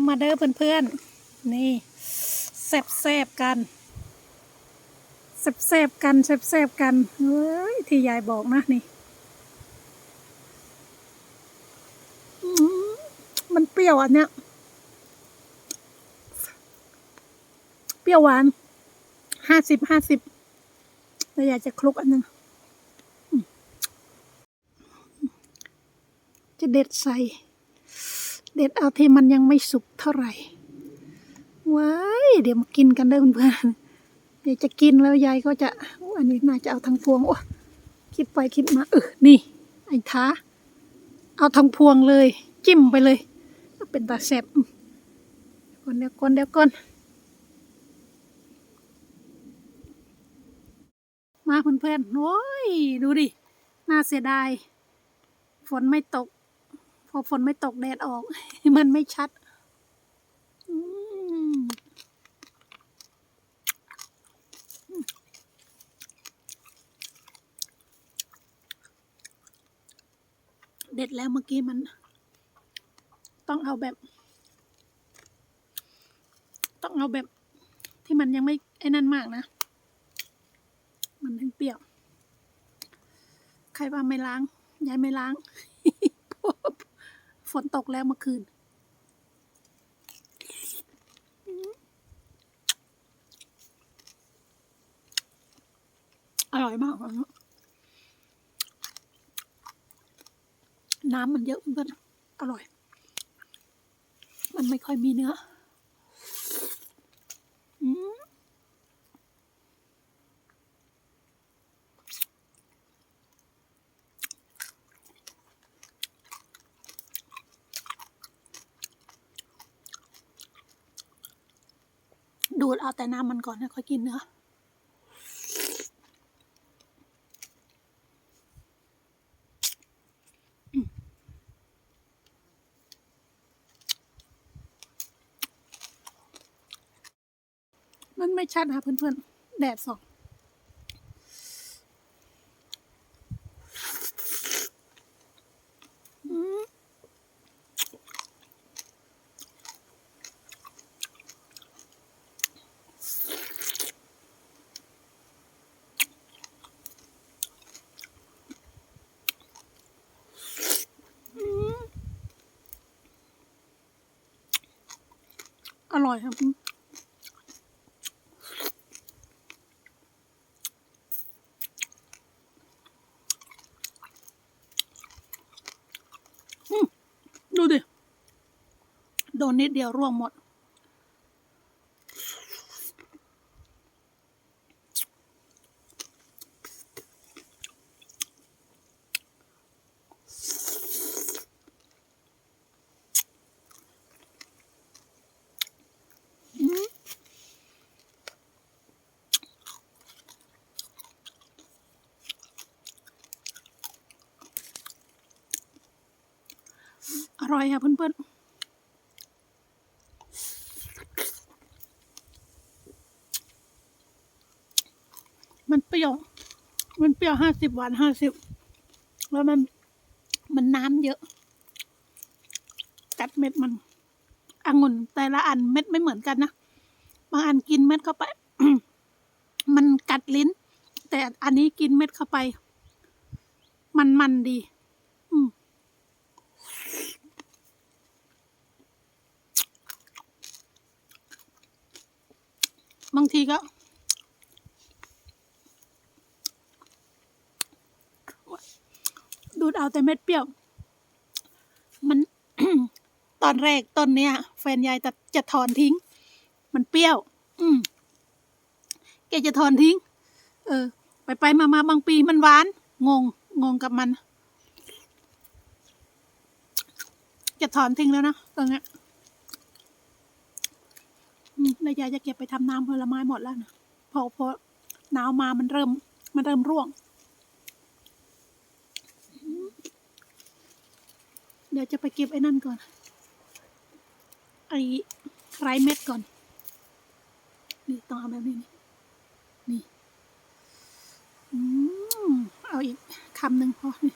อมาเด้อเพื่อนๆ นี่แซบๆกันแซบๆกันแซบๆกันเฮ้ยที่ยายบอกนะนี่มันเปรี้ยวอันเนี้ยเปรี้ยวหวานห้าสิบห้าสิบแล้วอยากจะคลุกอันหนึงจะเด็ดใส่ เด็ดเอาที่มันยังไม่สุกเท่าไหร่ว้ายเดี๋ยวมากินกันเด้อเพื่อนๆเดี๋ยวจะกินแล้วยายก็จะอันนี้น่าจะเอาทั้งพวงโอ้คิดไปคิดมาเออนี่ ไอ้ท้า เอาทั้งพวงเลย จิ้มไปเลย เป็นตาแซ่บก่อนเดี๋ยวก่อนเดี๋ยวก่อนมาเพื่อนๆโอ้ยดูดิ น่าเสียดาย ฝนไม่ตก พอฝนไม่ตกแดดออก มันไม่ชัดเด็ดแล้วเมื่อกี้มัน ต้องเอาแบบ ต้องเอาแบบ ที่มันยังไม่ไอ้นั่นมากนะ มันถึงเปรี้ยว ใครว่าไม่ล้าง ยายไม่ล้าง ฝนตกแล้วเมื่อคืน อร่อยมากอันนี้ำมันเยอะเพื่อนอร่อย มันไม่ค่อยมีเนื้อม ดูดเอาแต่น้ำมันก่อนนะค่อยกินเนื้อมันไม่ชัดนะเพื่อนๆ แดดส่อง อร่อยครับดูดิ โดนนิดเดียวร่วงหมด อืม อร่อยค่ะเพื่อนๆ มันเปรี้ยว มันเปรี้ยวห้าสิบหวานห้าสิบ แล้วมัน มันน้ำเยอะกัดเม็ดมันองุ่นแต่ละอันเม็ดไม่เหมือนกันนะ บางอันกินเม็ดเข้าไป มันกัดลิ้น แต่อันนี้กินเม็ดเข้าไป มันมันดี อืม บางทีก็ดูดเอาแต่เม็ดเปรี้ยว มัน ตอนแรกต้นเนี้ย แฟนยายจะจะถอนทิ้ง มันเปรี้ยว อืมแกจะถอนทิ้ง เออ ไปไปมามาบางปีมันหวาน งง งงกับมัน จะถอนทิ้งแล้วนะตรงเนี้ย อืมแล้วยายจะเก็บไปทำน้ำผลไม้หมดแล้วนะพอพอหนาวมามันเริ่ม มันเริ่มร่วง เดี๋ยวจะไปเก็บไอ้นั่นก่อน ไอ้ไรเม็ดก่อน นี่ต้องเอาแบบนี้ นี่ นี่ อืม เอาอีกคำหนึ่งพอนี่